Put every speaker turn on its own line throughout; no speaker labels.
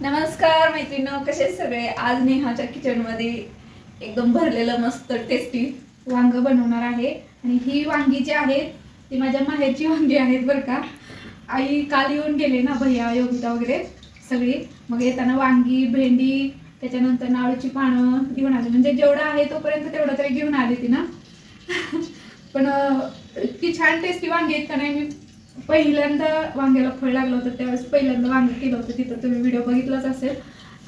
नमस्कार मैत्रिणी कसे आहेत सगळे? आज नेहाच्या किचनमध्ये एकदम भरलेलं मस्त टेस्टी वांग बनवणार आहे. आणि ही वांगी जी आहेत ती माझ्या माहेरची वांगी आहेत बरं का. आई काल येऊन गेले ना भैया योगिता वगैरे सगळी. मग येताना वांगी भेंडी त्याच्यानंतर नाळूची पानं घेऊन आले. म्हणजे जेवढं आहे तोपर्यंत तेवढं तरी घेऊन आली ती ना. पण इतकी छान टेस्टी वांगी आहेत का नाही मी पहिल्यांदा वांग्याला फळ लागलं होतं त्यावेळेस पहिल्यांदा वांग केलं होतं. तिथं तुम्ही व्हिडिओ बघितलाच असेल.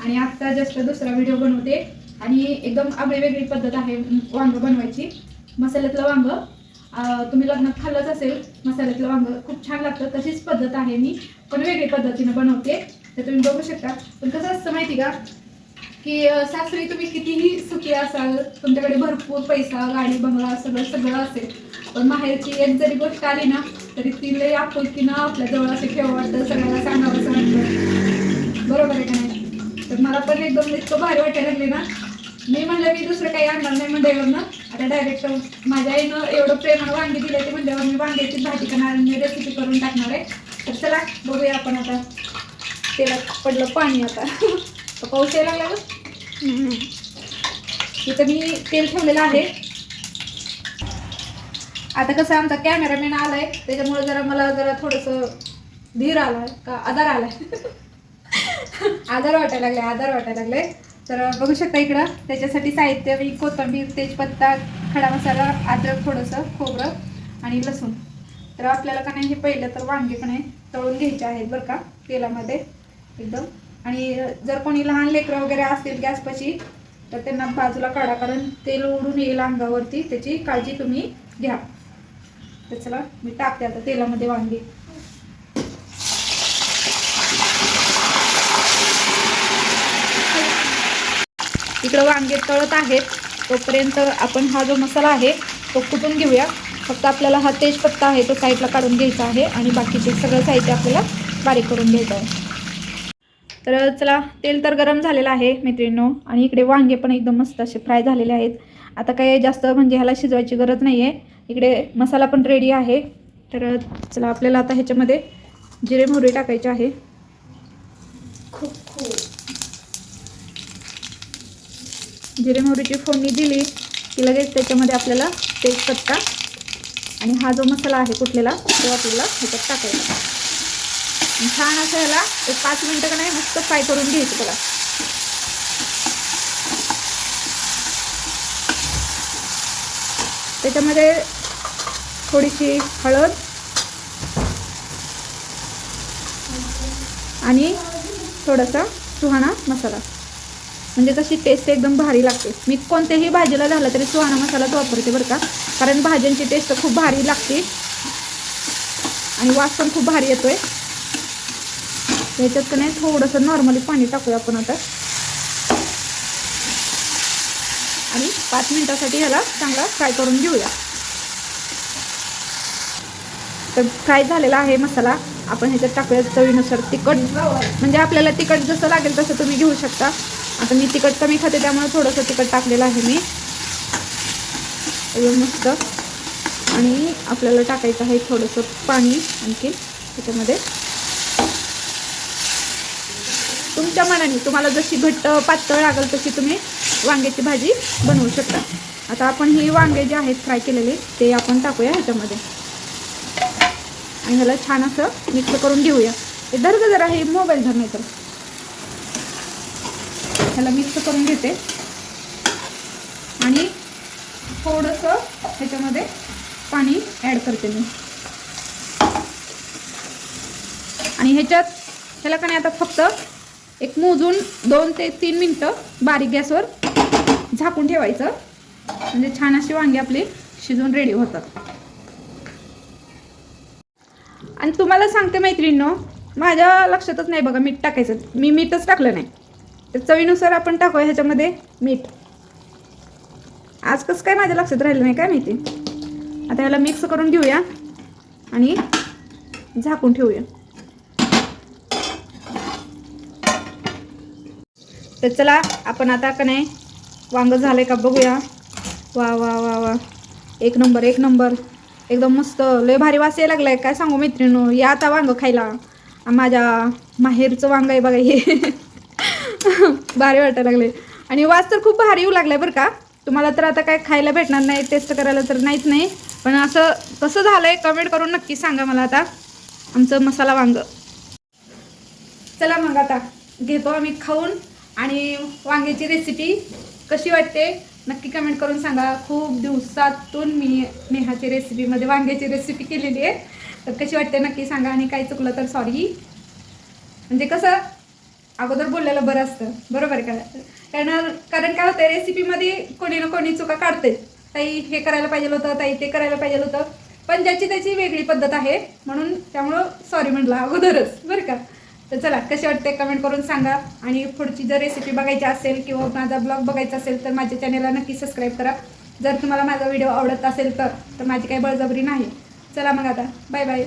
आणि आत्ता जस्ट दुसरा व्हिडिओ बनवते. आणि एकदम आगळी वेगळी पद्धत आहे वांग बनवायची. मसाल्यातलं वांग तुम्ही लग्नात खाल्लंच असेल मसाल्यातलं वांग खूप छान लागतं. तशीच पद्धत आहे मी पण वेगळी पद्धतीनं बनवते. तर तुम्ही बघू शकता. पण कसं असतं माहिती का की सासरी तुम्ही कितीही सुखी असाल तुमच्याकडे भरपूर पैसा गाडी बंगला सगळं सगळं असेल. पण माहेरची एक जरी गोष्ट आली ना तरी ती लई आपुलकीनं आपल्या जवळ असं ठेवा वाटतं सगळ्याला सांगावं असं वाटतं बरोबर आहे का नाही? तर मला पण एकदम इतकं भारी वाटायला लागले ना. मी म्हणलं मी दुसरं काही आणणार नाही मंडईवर ना आता डायरेक्ट माझ्या आईनं एवढं प्रेमानं वांगी दिले ते म्हणल्यावर मी वांग्याची भाजी करणार आणि मी रेसिपी करून टाकणार आहे. तर चला बघूया आपण आता. तेलात पडलं पाणी आता. तर पाऊस यायला लागला. इथं मी तेल ठेवलेलं आहे. आता कसं आमचा कॅमेरामॅन आलाय त्याच्यामुळे जरा मला जरा थोडस धीर आलाय का आधार आलाय. आधार वाटायला लागले आधार वाटायला लागले तर बघू शकता इकडं त्याच्यासाठी साहित्य मी कोथिंबीर तेजपत्ता खडा मसाला अद्रक थोडंसं खोबरं आणि लसूण. तर आपल्याला का नाही हे पहिलं तर वांगे पण आहे तळून घ्यायचे आहेत बरं का तेलामध्ये एकदम. आणि जर कोणी लहान लेकरं वगैरे असतील गॅसपाशी तर त्यांना बाजूला काढा कारण तेल उडून येईल अंगावरती त्याची काळजी तुम्ही घ्या. तर चला मी टाकते आता तेलामध्ये वांगी. इकडं वांगे तळत आहेत. तोपर्यंत आपण हा जो मसाला आहे तो कुटून घेऊया. फक्त आपल्याला हा तेजपत्ता आहे तो साईडला काढून घ्यायचा आहे आणि बाकीचे सगळं साहित्य आपल्याला बारीक करून घ्यायचं आहे. तर चला तेल तर गरम झालेलं आहे मैत्रिणींनो. आणि इकडे वांगे पण एकदम मस्त असे फ्राय झालेले आहेत. आता काही जास्त म्हणजे ह्याला शिजवायची गरज नाही आहे इकडे मसाला पण रेडी आहे. तर चला आपल्याला आता ह्याच्यामध्ये जिरे मोहरी टाकायचे आहे. खूप खूप. जिरे मोहरीची फोडणी दिली की लगेच त्याच्यामध्ये आपल्याला तेजपत्ता आणि हा जो मसाला आहे कुठलेला तो आपल्याला ह्याच्यात टाकायचा. छान असं ह्याला एक पाच मिनटं का नाही मस्त फ्राय करून घ्यायचं त्याला. त्याच्यामध्ये थोडीशी हळद. आणि थोडासा सुहाणा मसाला. म्हणजे कशी टेस्ट एकदम भारी लागते. मी कोणत्याही भाजीला झाला तरी सुहाणा मसालाच वापरते बरं का. कारण भाज्यांची टेस्ट खूप भारी लागते. आणि वास पण खूप भारी येतोय. याच्यात का नाही थोडंसं नॉर्मली पाणी टाकूया आपण आता. आणि पाच मिनटासाठी ह्याला चांगला फ्राय करून घेऊया. तर फ्राय झालेला आहे मसाला. आपण ह्याच्यात टाकूया चवीनुसार तिखट. म्हणजे आपल्याला तिखट जसं लागेल तसं तुम्ही घेऊ शकता. आता मी तिखट कमी खाते त्यामुळे थोडंसं तिखट टाकलेलं आहे मी. एकदम मस्त. आणि आपल्याला टाकायचं आहे थोडंसं पाणी आणखी त्याच्यामध्ये. तुमच्या मनाने तुम्हाला जशी घट्ट पातळ लागेल तशी तुम्ही वांग्याची भाजी बनवू शकता. आता आपण ही वांगे जे आहेत फ्राय केलेले ते आपण टाकूया ह्याच्यामध्ये. आणि ह्याला छान असं मिक्स करून घेऊया. हे धर जरा हे मोबाईल धर नाही तर ह्याला मिक्स करून घेते. आणि थोडंसं ह्याच्यामध्ये पाणी ॲड करते मी. आणि ह्याच्यात ह्याला का नाही आता फक्त एक मोजून दोन ते तीन मिनटं बारीक गॅसवर झाकून ठेवायचं. म्हणजे छान अशी वांगी आपली शिजून रेडी होतात. आणि तुम्हाला सांगते मैत्रिणींनो माझ्या लक्षातच नाही बघा मीठ टाकायचं. मी मीठच टाकलं नाही. तर चवीनुसार आपण टाकूया ह्याच्यामध्ये मीठ. आज कसं काय माझ्या लक्षात राहिलं नाही काय माहिती? आता ह्याला मिक्स करून घेऊया आणि झाकून ठेवूया. तर चला आपण आता का नाही वांग झालं का बघूया. वा वा वा वा. एक नंबर एक नंबर. एकदम मस्त लय भारी वास यायला लागलाय. काय सांगू मैत्रिणीनो या आता वांग खायला. माझ्या माहेरचं वांग आहे बघा हे. भारी वाटायला लागले आणि वास तर खूप भारी येऊ लागलाय बरं का. तुम्हाला तर आता काय खायला भेटणार नाही टेस्ट करायला तर नाहीच नाही. पण असं कसं झालंय कमेंट करून नक्की सांगा मला आता. आमचं मसाला वांग. चला मग आता घेतो आम्ही खाऊन. आणि वांग्याची रेसिपी कशी वाटते? नक्की कमेंट करून सांगा. खूप दिवसातून मी नेहाची रेसिपीमध्ये वांग्याची रेसिपी केलेली आहे. तर कशी वाटते नक्की सांगा आणि काही चुकलं तर सॉरी म्हणजे कसं अगोदर बोललेलं बरं असतं. बरोबर आहे का? कारण कारण काय होतं रेसिपीमध्ये कोणी ना कोणी चुका काढते ताई हे करायला पाहिजे होतं ताई ते करायला पाहिजे होतं. पण ज्याची त्याची वेगळी पद्धत आहे. म्हणून त्यामुळं सॉरी म्हटलं अगोदरच. बरं का? तर चला कसे वाटते कमेंट करून सांगा. आणि पुढची जर रेसिपी बघायची असेल किंवा माझा ब्लॉग बघायचा असेल तर माझ्या चॅनेलला नक्की सबस्क्राईब करा. जर तुम्हाला माझा व्हिडिओ आवडत असेल तर तर माझी काही बळजबरी नाही. चला मग आता बाय बाय